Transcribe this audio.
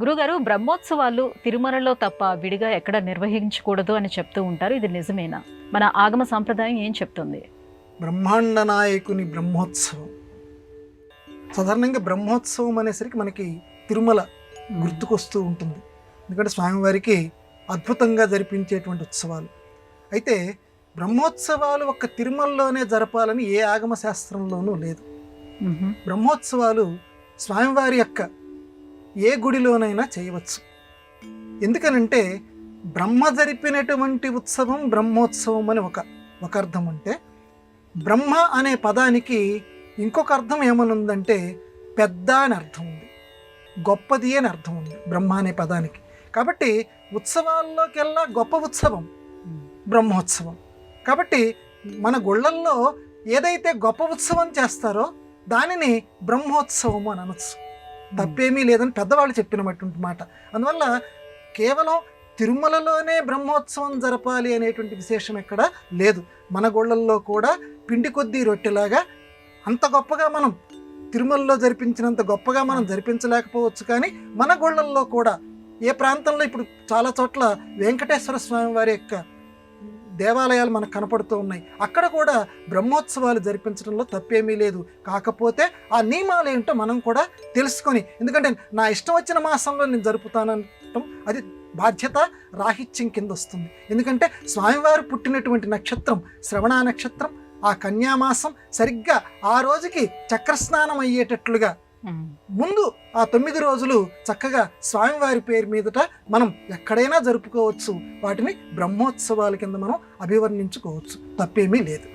గురుగారు బ్రహ్మోత్సవాలు తిరుమలలో తప్ప విడిగా ఎక్కడ నిర్వహించకూడదు అని చెప్తూ ఉంటారు. ఇది నిజమేనా? మన ఆగమ సాంప్రదాయం ఏం చెప్తుంది? బ్రహ్మాండ నాయకుని బ్రహ్మోత్సవం. సాధారణంగా బ్రహ్మోత్సవం అనేసరికి మనకి తిరుమల గుర్తుకొస్తూ ఉంటుంది. ఎందుకంటే స్వామివారికి అద్భుతంగా జరిపించేటువంటి ఉత్సవాలు. అయితే బ్రహ్మోత్సవాలు ఒక్క తిరుమలలోనే జరపాలని ఏ ఆగమ శాస్త్రంలోనూ లేదు. బ్రహ్మోత్సవాలు స్వామివారి యొక్క ఏ గుడిలోనైనా చేయవచ్చు. ఎందుకనంటే బ్రహ్మ జరిపినటువంటి ఉత్సవం బ్రహ్మోత్సవం అని ఒక ఒక అర్థం అంటే బ్రహ్మ అనే పదానికి ఇంకొక అర్థం ఏమనుందంటే పెద్ద అని అర్థం ఉంది. గొప్పది అని అర్థం ఉంది బ్రహ్మ అనే పదానికి. కాబట్టి ఉత్సవాల్లోకెల్లా గొప్ప ఉత్సవం బ్రహ్మోత్సవం. కాబట్టి మన గుళ్ళల్లో ఏదైతే గొప్ప ఉత్సవం చేస్తారో దానిని బ్రహ్మోత్సవం అని అనొచ్చు. తప్పేమీ లేదని పెద్దవాళ్ళు చెప్పినటువంటి మాట. అందువల్ల కేవలం తిరుమలలోనే బ్రహ్మోత్సవం జరపాలి అనేటువంటి విశేషం ఎక్కడ లేదు. మన గుళ్ళల్లో కూడా పిండి కొద్దీ రొట్టెలాగా అంత గొప్పగా మనం తిరుమలలో జరిపించినంత గొప్పగా మనం జరిపించలేకపోవచ్చు కానీ మన గుళ్ళల్లో కూడా ఏ ప్రాంతంలో ఇప్పుడు చాలా చోట్ల వెంకటేశ్వర స్వామి వారి యొక్క దేవాలయాలు మనకు కనపడుతూ ఉన్నాయి. అక్కడ కూడా బ్రహ్మోత్సవాలు జరిపించడంలో తప్పేమీ లేదు. కాకపోతే ఆ నియమాలు ఏంటో మనం కూడా తెలుసుకొని ఎందుకంటే నా ఇష్టం వచ్చిన మాసంలో నేను జరుపుతానంటాం అది బాధ్యత రాహిత్యం కింద వస్తుంది. ఎందుకంటే స్వామివారు పుట్టినటువంటి నక్షత్రం శ్రవణ నక్షత్రం ఆ కన్యామాసం సరిగ్గా ఆ రోజుకి చక్రస్నానం అయ్యేటట్లుగా ముందు ఆ తొమ్మిది రోజులు చక్కగా స్వామివారి పేరు మీదట మనం ఎక్కడైనా జరుపుకోవచ్చు. వాటిని బ్రహ్మోత్సవాల కింద మనం అభివర్ణించుకోవచ్చు. తప్పేమీ లేదు.